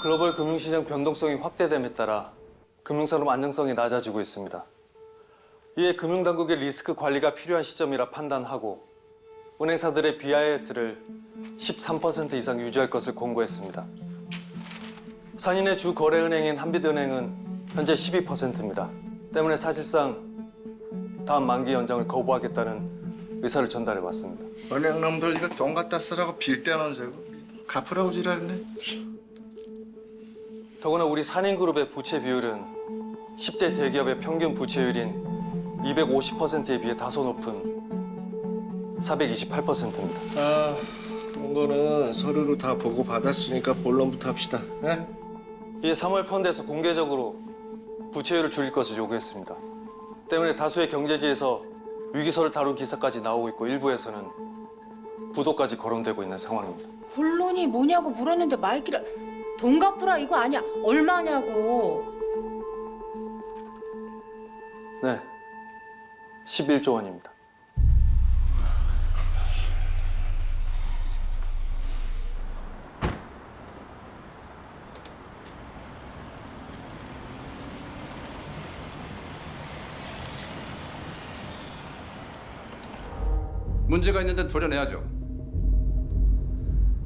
글로벌 금융시장 변동성이 확대됨에 따라 금융산업 안정성이 낮아지고 있습니다. 이에 금융당국의 리스크 관리가 필요한 시점이라 판단하고 은행사들의 BIS를 13% 이상 유지할 것을 권고했습니다. 산인의 주 거래은행인 한빛은행은 현재 12%입니다. 때문에 사실상 다음 만기 연장을 거부하겠다는 의사를 전달해 왔습니다. 은행 놈들 이거 돈 갖다 쓰라고 빌 때는 저거 갚으라고 지랄네. 더구나 우리 산인그룹의 부채 비율은 10대 대기업의 평균 부채율인 250%에 비해 다소 높은 428%입니다. 아, 그런 거는 서류로 다 보고 받았으니까 본론부터 합시다. 네? 이에 3월 펀드에서 공개적으로 부채율을 줄일 것을 요구했습니다. 때문에 다수의 경제지에서 위기설을 다룬 기사까지 나오고 있고 일부에서는 부도까지 거론되고 있는 상황입니다. 본론이 뭐냐고 물었는데 말귀를 돈 갚으라 이거 아니야 얼마냐고 네, 11조 원입니다. 문제가 있는데 도려내야죠.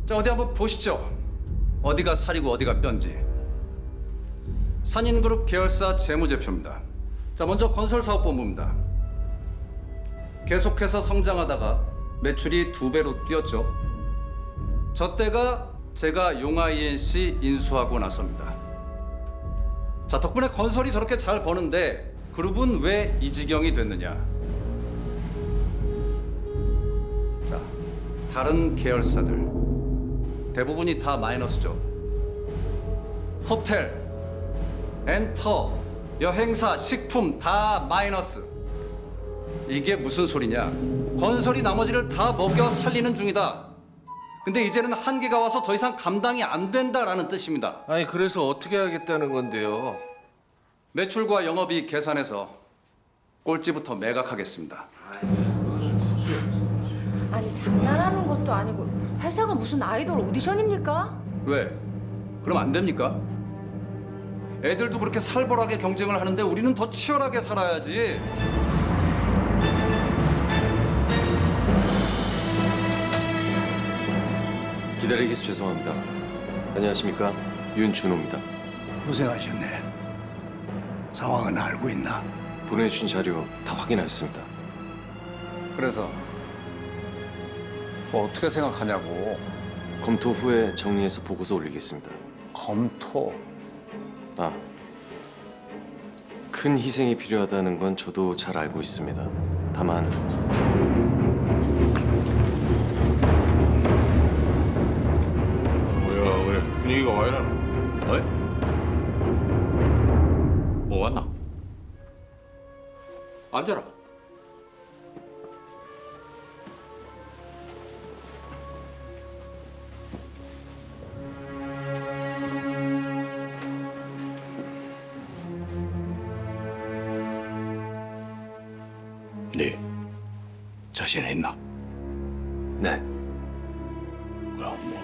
자 어디 한번 보시죠. 어디가 살이고 어디가 뼈인지. 산인그룹 계열사 재무제표입니다. 자 먼저 건설사업본부입니다. 계속해서 성장하다가 매출이 두 배로 뛰었죠. 저 때가 제가 용화 ENC 인수하고 나서입니다. 자 덕분에 건설이 저렇게 잘 버는데 그룹은 왜 이 지경이 됐느냐? 자, 다른 계열사들 대부분이 다 마이너스죠. 호텔, 엔터, 여행사, 식품 다 마이너스. 이게 무슨 소리냐? 건설이 나머지를 다 먹여 살리는 중이다. 근데 이제는 한계가 와서 더 이상 감당이 안 된다라는 뜻입니다. 아니 그래서 어떻게 하겠다는 건데요? 매출과 영업이익 계산해서 꼴찌부터 매각하겠습니다. 아니 장난하는 것도 아니고 회사가 무슨 아이돌 오디션입니까? 왜? 그럼 안 됩니까? 애들도 그렇게 살벌하게 경쟁을 하는데 우리는 더 치열하게 살아야지. 기다리게 해서 죄송합니다. 안녕하십니까 윤준호입니다. 고생하셨네. 상황은 알고 있나? 보내주신 자료 다 확인하였습니다. 그래서 뭐 어떻게 생각하냐고. 검토 후에 정리해서 보고서 올리겠습니다. 검토. 아, 큰 희생이 필요하다는 건 저도 잘 알고 있습니다. 다만 뭐야 왜 분위기가 와 이러나? 어이? 뭐 왔나? 앉아라.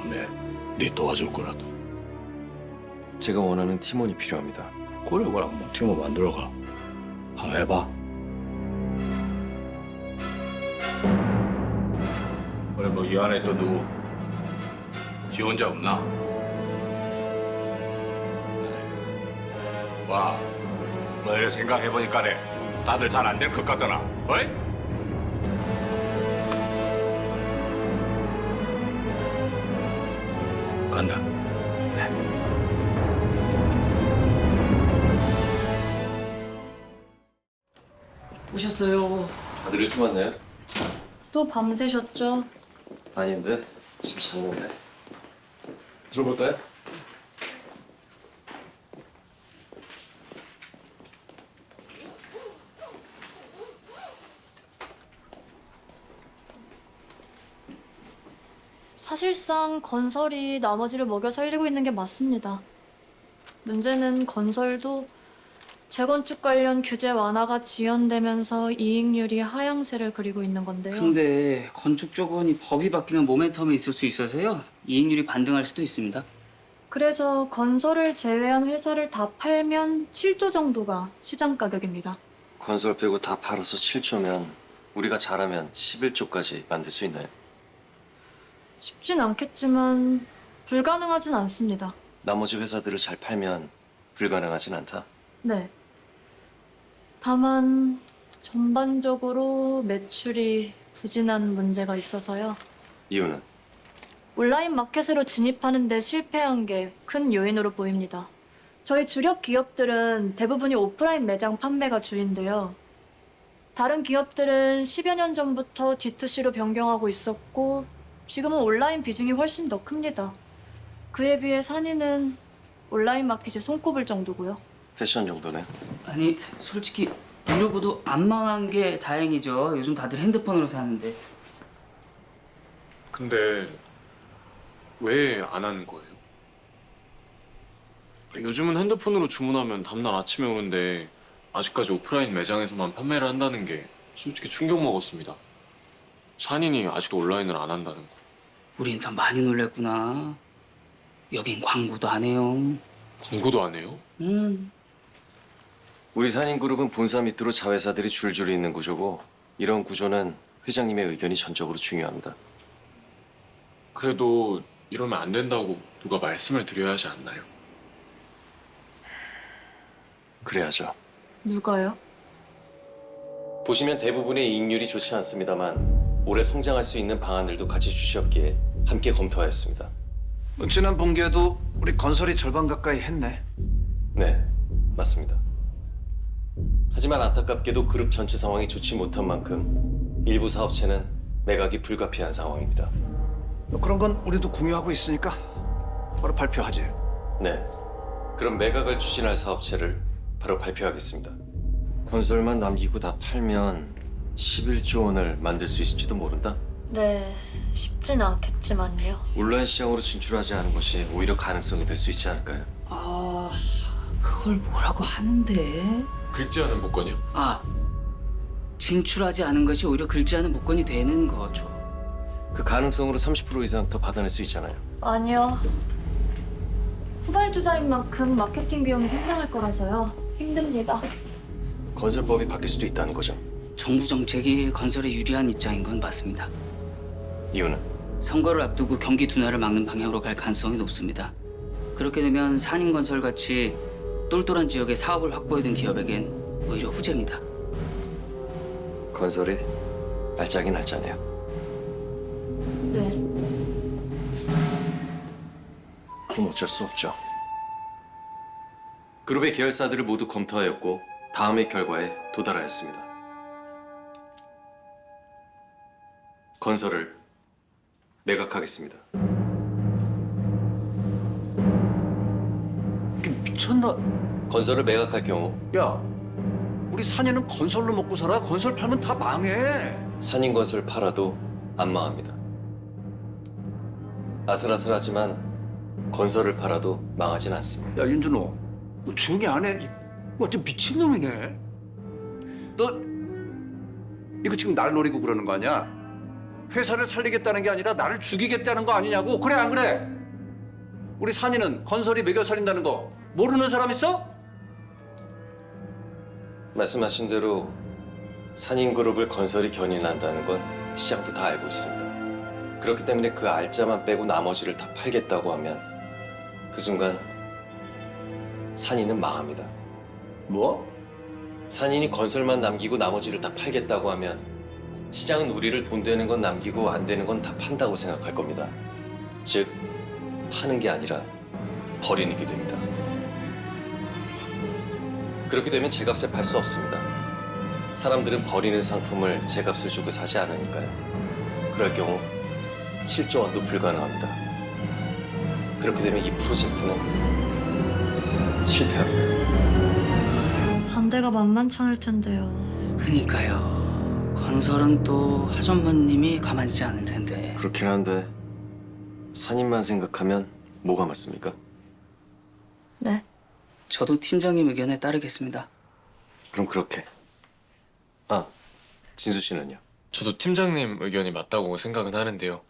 뭐, 네. 네 도와줄 거라도. 제가 원하는 팀원이 필요합니다. 그래, 그럼 뭐 팀을 만들어가. 한번 해봐. 그래 뭐 이 안에 또 누구 지원자 없나? 와, 뭐 이래 생각해 보니까네 다들 잘 안 될 것 같더나. 어이? 간다. 오셨어요. 다들 일찍 왔나요? 또 밤새셨죠? 아닌데 지금 잤는데. 들어볼까요? 사실상 건설이 나머지를 먹여 살리고 있는 게 맞습니다. 문제는 건설도 재건축 관련 규제 완화가 지연되면서 이익률이 하향세를 그리고 있는 건데요. 근데 건축 쪽은 이 법이 바뀌면 모멘텀이 있을 수 있어서요. 이익률이 반등할 수도 있습니다. 그래서 건설을 제외한 회사를 다 팔면 7조 정도가 시장 가격입니다. 건설 빼고 다 팔아서 7조면 우리가 잘하면 11조까지 만들 수 있나요? 쉽진 않겠지만 불가능하진 않습니다. 나머지 회사들을 잘 팔면 불가능하진 않다. 네. 다만 전반적으로 매출이 부진한 문제가 있어서요. 이유는 온라인 마켓으로 진입하는 데 실패한 게 큰 요인으로 보입니다. 저희 주력 기업들은 대부분이 오프라인 매장 판매가 주인데요. 다른 기업들은 10여 년 전부터 D2C로 변경하고 있었고 지금은 온라인 비중이 훨씬 더 큽니다. 그에 비해 산이는 온라인 마켓이 손꼽을 정도고요. 패션 정도네. 아니 솔직히 이러고도 안 망한 게 다행이죠. 요즘 다들 핸드폰으로 사는데. 근데 왜 안 하는 거예요? 요즘은 핸드폰으로 주문하면 다음날 아침에 오는데 아직까지 오프라인 매장에서만 판매를 한다는 게 솔직히 충격 먹었습니다. 산인이 아직도 온라인을 안 한다는 거. 우린 더 많이 놀랬구나. 여긴 광고도 안 해요. 광고도 안 해요? 음. 우리 산인그룹은 본사 밑으로 자회사들이 줄줄이 있는 구조고 이런 구조는 회장님의 의견이 전적으로 중요합니다. 그래도 이러면 안 된다고 누가 말씀을 드려야 하지 않나요? 그래야죠. 누가요? 보시면 대부분의 이익률이 좋지 않습니다만 올해 성장할 수 있는 방안들도 같이 주셨기에 함께 검토하였습니다. 지난 분기에도 우리 건설이 절반 가까이 했네. 네, 맞습니다. 하지만 안타깝게도 그룹 전체 상황이 좋지 못한 만큼 일부 사업체는 매각이 불가피한 상황입니다. 그런 건 우리도 공유하고 있으니까 바로 발표하지. 네, 그럼 매각을 추진할 사업체를 바로 발표하겠습니다. 건설만 남기고 다 팔면 11조 원을 만들 수 있을지도 모른다. 네, 쉽진 않겠지만요. 온라인 시장으로 진출하지 않은 것이 오히려 가능성이 될 수 있지 않을까요? 아 그걸 뭐라고 하는데? 않은 복권이요? 아 진출하지 않은 것이 오히려 않은 복권이 되는 거죠. 그 가능성으로 30% 이상 더 받아낼 수 있잖아요. 아니요. 후발주자인 만큼 마케팅 비용이 상당할 거라서요. 힘듭니다. 건설법이 바뀔 수도 있다는 거죠. 정부 정책이 건설에 유리한 입장인 건 맞습니다. 이유는 선거를 앞두고 경기 둔화를 막는 방향으로 갈 가능성이 높습니다. 그렇게 되면 산인건설 같이 똘똘한 지역에 사업을 확보해둔 기업에겐 오히려 후재입니다. 건설이 날짜긴 날짜네요. 네. 그럼 어쩔 수 없죠. 그룹의 계열사들을 모두 검토하였고 다음의 결과에 도달하였습니다. 건설을 매각하겠습니다. 미쳤나? 건설을 매각할 경우 야, 우리 산이는 건설로 먹고 살아. 건설 팔면 다 망해. 산인건설 팔아도 안 망합니다. 아슬아슬하지만 건설을 팔아도 망하진 않습니다. 야 윤준호, 너 조용히 안 해. 이- 완전 미친 놈이네. 너 이거 지금 날 노리고 그러는 거 아니야? 회사를 살리겠다는 게 아니라 나를 죽이겠다는 거 아니냐고. 그래 안 그래? 우리 산이는 건설이 매겨 살린다는 거 모르는 사람 있어? 말씀하신 대로 산인그룹을 건설이 견인한다는 건 시장도 다 알고 있습니다. 그렇기 때문에 그 알짜만 빼고 나머지를 다 팔겠다고 하면 그 순간 산인은 망합니다. 뭐? 산인이 건설만 남기고 나머지를 다 팔겠다고 하면 시장은 우리를 돈 되는 건 남기고 안 되는 건 다 판다고 생각할 겁니다. 즉 파는 게 아니라 버리는 게 됩니다. 그렇게 되면 제값에 팔 수 없습니다. 사람들은 버리는 상품을 제값을 주고 사지 않으니까요. 그럴 경우 7조 원도 불가능합니다. 그렇게 되면 이 프로젝트는 실패합니다. 반대가 만만찮을 텐데요. 그니까요. 건설은 또 하전무님이 가만히 있지 않을 텐데. 그렇긴 한데 산인만 생각하면 뭐가 맞습니까? 네. 저도 팀장님 의견에 따르겠습니다. 그럼 그렇게. 아, 진수 씨는요? 저도 팀장님 의견이 맞다고 생각은 하는데요.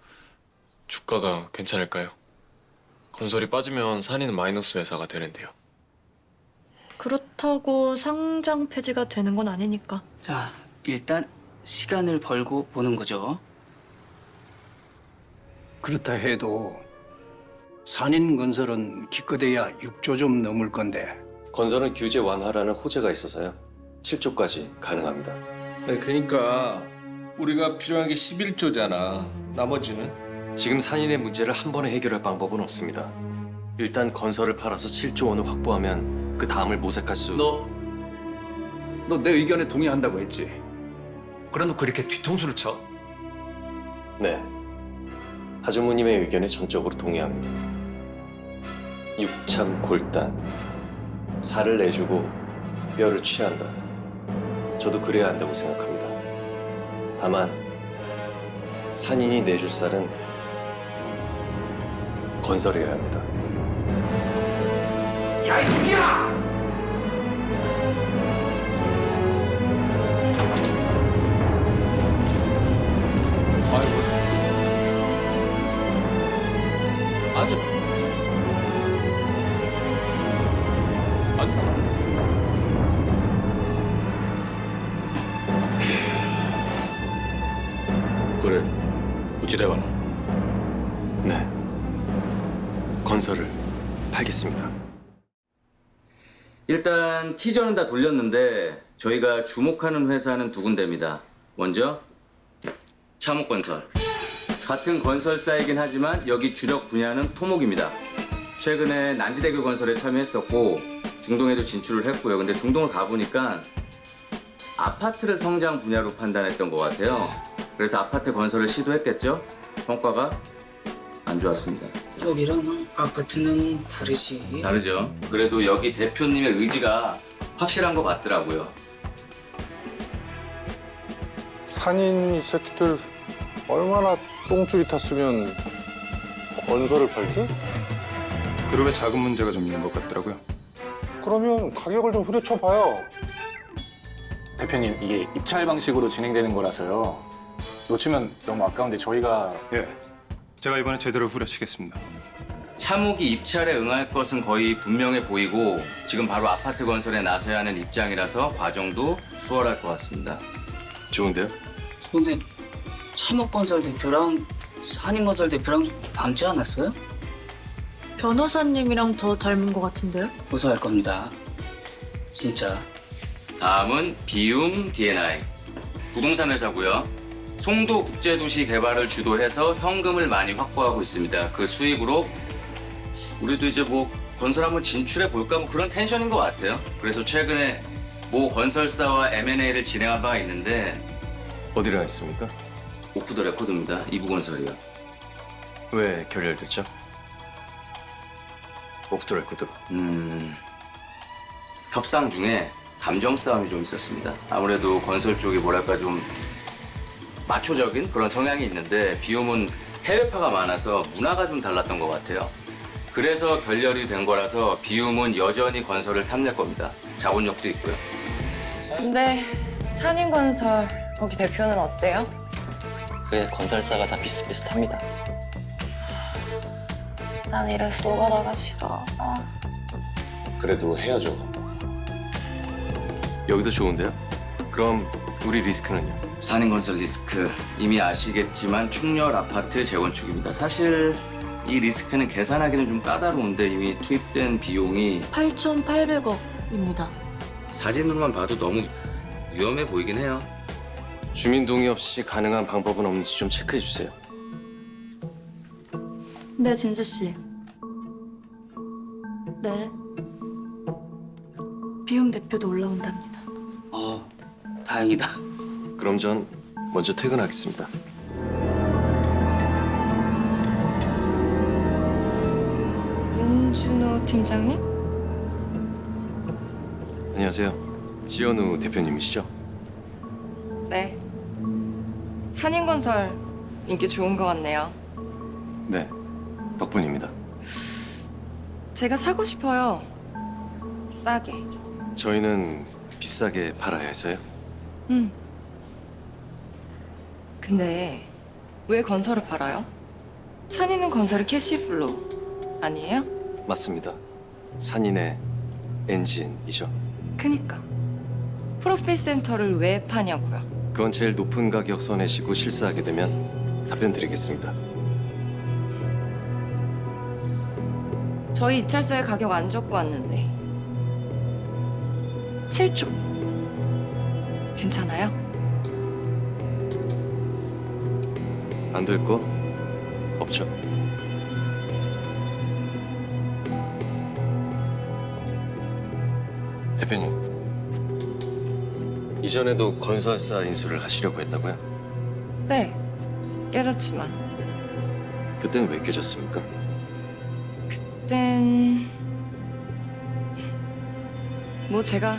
주가가 괜찮을까요? 건설이 빠지면 산이는 마이너스 회사가 되는데요. 그렇다고 상장 폐지가 되는 건 아니니까. 자, 일단 시간을 벌고 보는 거죠. 그렇다 해도 산인 건설은 기껏해야 6조 좀 넘을 건데 건설은 규제 완화라는 호재가 있어서요. 7조까지 가능합니다. 네, 그러니까 우리가 필요한 게 11조잖아. 나머지는 지금 산인의 문제를 한 번에 해결할 방법은 없습니다. 일단 건설을 팔아서 7조 원을 확보하면 그 다음을 모색할 수... 너 너 내 의견에 동의한다고 했지. 그래놓고 이렇게 뒤통수를 쳐? 네. 하주무님의 의견에 전적으로 동의합니다. 육참 골단. 살을 내주고 뼈를 취한다. 저도 그래야 한다고 생각합니다. 다만 산인이 내줄 쌀은 건설해야 합니다. 아주 팔겠습니다. 일단 티저는 다 돌렸는데 저희가 주목하는 회사는 두 군데입니다. 먼저 차목건설. 같은 건설사이긴 하지만 여기 주력 분야는 토목입니다. 최근에 난지대교 건설에 참여했었고 중동에도 진출을 했고요. 근데 중동을 가보니까 아파트를 성장 분야로 판단했던 것 같아요. 그래서 아파트 건설을 시도했겠죠? 성과가 안 좋았습니다. 여기랑 아파트는 다르지. 다르죠. 그래도 여기 대표님의 의지가 확실한 것 같더라고요. 산인 이 새끼들 얼마나 똥줄이 탔으면 건설을 팔지? 그룹에 자금 문제가 좀 있는 것 같더라고요. 그러면 가격을 좀 후려쳐 봐요. 대표님 이게 입찰 방식으로 진행되는 거라서요. 놓치면 너무 아까운데 저희가 예. 제가 이번에 제대로 후려치겠습니다. 차목이 입찰에 응할 것은 거의 분명해 보이고 지금 바로 아파트 건설에 나서야 하는 입장이라서 과정도 수월할 것 같습니다. 좋은데요? 근데 참호건설 대표랑 산인건설 대표랑 좀 닮지 않았어요? 변호사님이랑 더 닮은 것 같은데요? 고소할 겁니다. 진짜. 다음은 비움 D&I 부동산 회사고요. 송도 국제도시 개발을 주도해서 현금을 많이 확보하고 있습니다. 그 수익으로 우리도 이제 뭐 건설 한번 진출해 볼까 뭐 그런 텐션인 것 같아요. 그래서 최근에 모 건설사와 M&A를 진행한 바가 있는데 어디를 하겠습니까? 오프 더 레코드입니다. 이부 건설이요. 왜 결렬됐죠? 오프터 레코드. 음, 협상 중에 감정 싸움이 좀 있었습니다. 아무래도 건설 쪽이 뭐랄까 좀 마초적인 그런 성향이 있는데 비움은 해외파가 많아서 문화가 좀 달랐던 것 같아요. 그래서 결렬이 된 거라서 비움은 여전히 건설을 탐낼 겁니다. 자본력도 있고요. 근데 산인건설 거기 대표는 어때요? 그게 건설사가 다 비슷비슷합니다. 난 이래서 노가다가 싫어. 그래도 해야죠. 여기도 좋은데요? 그럼 우리 리스크는요? 산인건설 리스크 이미 아시겠지만 충렬 아파트 재건축입니다. 사실 이 리스크는 계산하기는 좀 까다로운데 이미 투입된 비용이 8,800억입니다. 사진으로만 봐도 너무 위험해 보이긴 해요. 주민 동의 없이 가능한 방법은 없는지 좀 체크해 주세요. 네, 진주 씨. 네. 비움 대표도 올라온답니다. 어, 다행이다. 그럼 전 먼저 퇴근하겠습니다. 윤준호 팀장님? 안녕하세요. 지현우 대표님이시죠? 네. 산인건설 인기 좋은 것 같네요. 네. 덕분입니다. 제가 사고 싶어요. 싸게. 저희는 비싸게 팔아야 해서요. 응. 근데 왜 건설을 팔아요? 산인은 건설이 캐시플로, 아니에요? 맞습니다. 산인의 엔진이죠. 그니까 프로필 센터를 왜 파냐고요? 그건 제일 높은 가격 써내시고 실사하게 되면 답변 드리겠습니다. 저희 입찰서에 가격 안 적고 왔는데 7조 괜찮아요? 안 될 거 없죠. 대표님, 이전에도 건설사 인수를 하시려고 했다고요? 네 깨졌지만 그때는 왜 깨졌습니까? 그땐 뭐 제가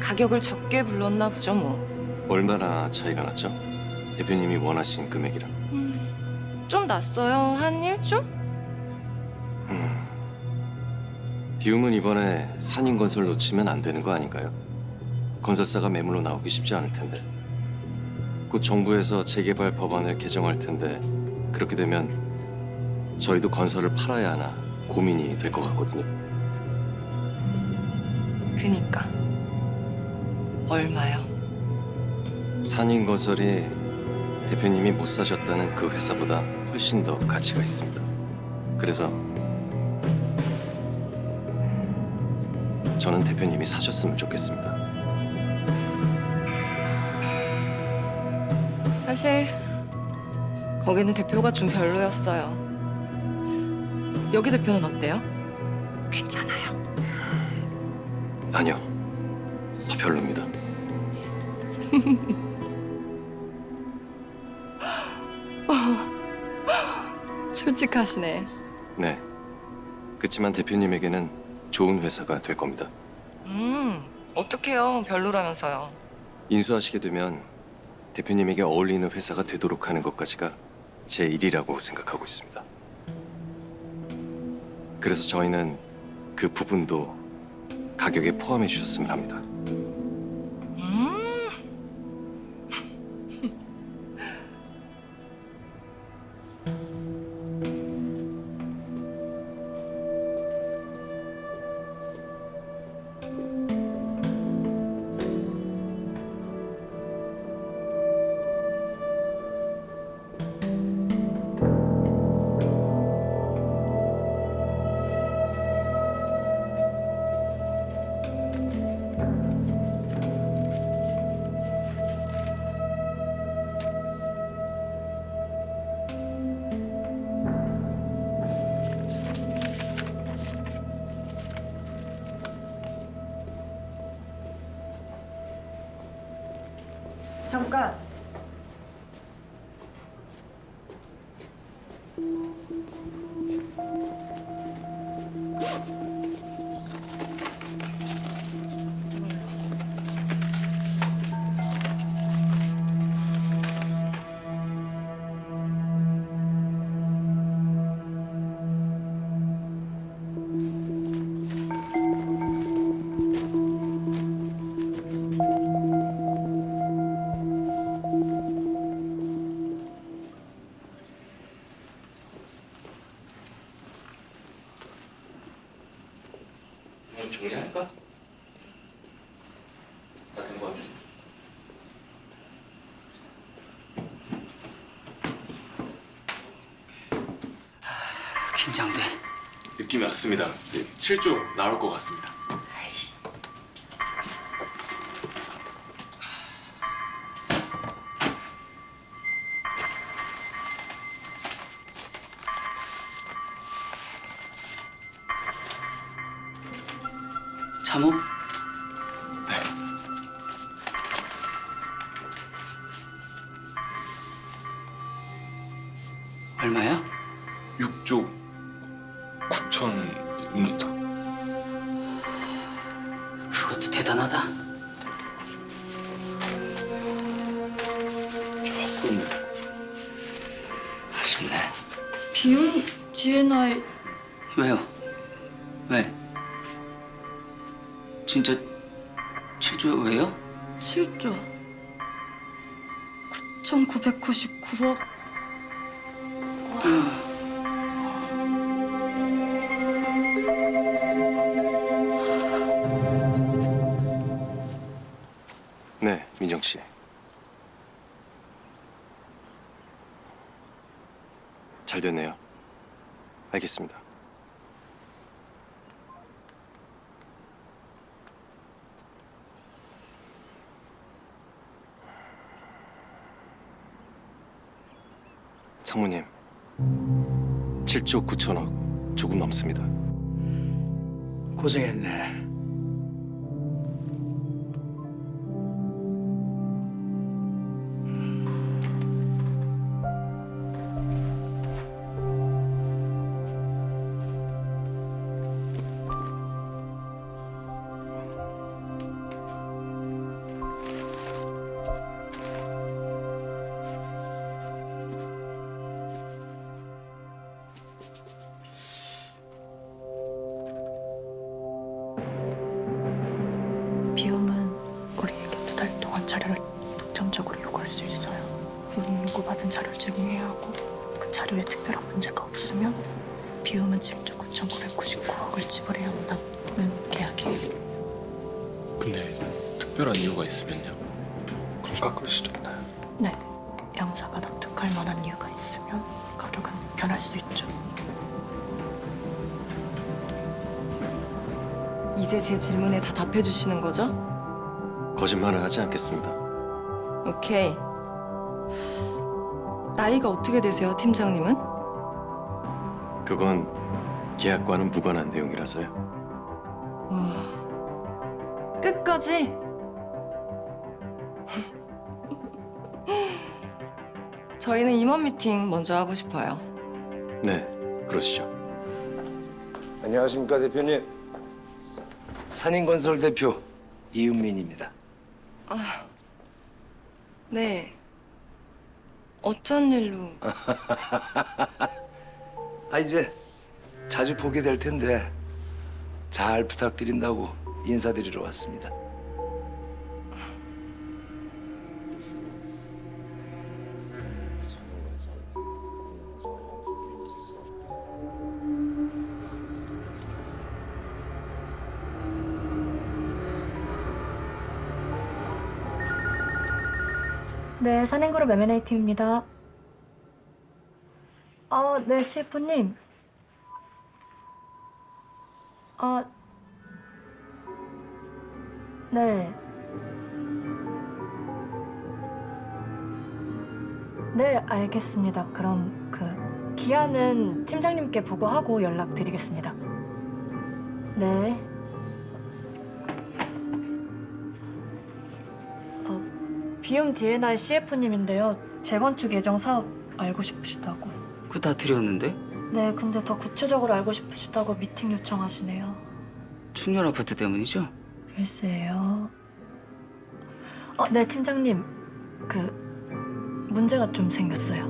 가격을 적게 불렀나 보죠 뭐. 얼마나 차이가 났죠? 대표님이 원하신 금액이랑. 좀 났어요. 한 1조? 음. 비움은 이번에 산인건설 놓치면 안 되는 거 아닌가요? 건설사가 매물로 나오기 쉽지 않을 텐데. 곧 정부에서 재개발 법안을 개정할 텐데 그렇게 되면 저희도 건설을 팔아야 하나 고민이 될 것 같거든요. 그니까 얼마요? 산인건설이 대표님이 못 사셨다는 그 회사보다 훨씬 더 가치가 있습니다. 그래서 저는 대표님이 사셨으면 좋겠습니다. 사실 거기는 대표가 좀 별로였어요. 여기 대표는 어때요? 괜찮아요. 아니요, 더 별로입니다. 솔직하시네. 네. 그렇지만 대표님에게는 좋은 회사가 될 겁니다. 음, 어떡해요. 별로라면서요. 인수하시게 되면 대표님에게 어울리는 회사가 되도록 하는 것까지가 제 일이라고 생각하고 있습니다. 그래서 저희는 그 부분도 가격에 포함해 주셨으면 합니다. 긴장돼. 느낌이 왔습니다. 7조 나올 것 같습니다. 자목? 민정 씨. 잘 됐네요. 알겠습니다. 상무님, 7조 9천억 조금 넘습니다. 고생했네. 그 자료에 특별한 문제가 없으면 비움은 7조 9,999억을 지불해야 한다는 계약이에요. 근데 특별한 이유가 있으면요? 그럼 깎을 수도 있나요? 네, 양사가 납득할 만한 이유가 있으면 가격은 변할 수 있죠. 이제 제 질문에 다 답해 주시는 거죠? 거짓말을 하지 않겠습니다. 오케이. 나이가 어떻게 되세요, 팀장님은? 그건 계약과는 무관한 내용이라서요. 와. 끝까지? 저희는 임원 미팅 먼저 하고 싶어요. 네, 그러시죠. 안녕하십니까 대표님. 산인건설 대표 이은민입니다. 네. 어쩐 일로? 아 이제 자주 보게 될 텐데 잘 부탁드린다고 인사드리러 왔습니다. 네, 산행그룹 M&A 팀입니다. 아, 네, CF님. 아, 네. 네, 알겠습니다. 그럼 그 기한은 팀장님께 보고하고 연락드리겠습니다. 네. 비움 D&I CF님인데요. 재건축 예정 사업 알고 싶으시다고. 그거 다 드렸는데? 네, 근데 더 구체적으로 알고 싶으시다고 미팅 요청하시네요. 충렬 아파트 때문이죠? 글쎄요. 어, 네, 팀장님. 그 문제가 좀 생겼어요.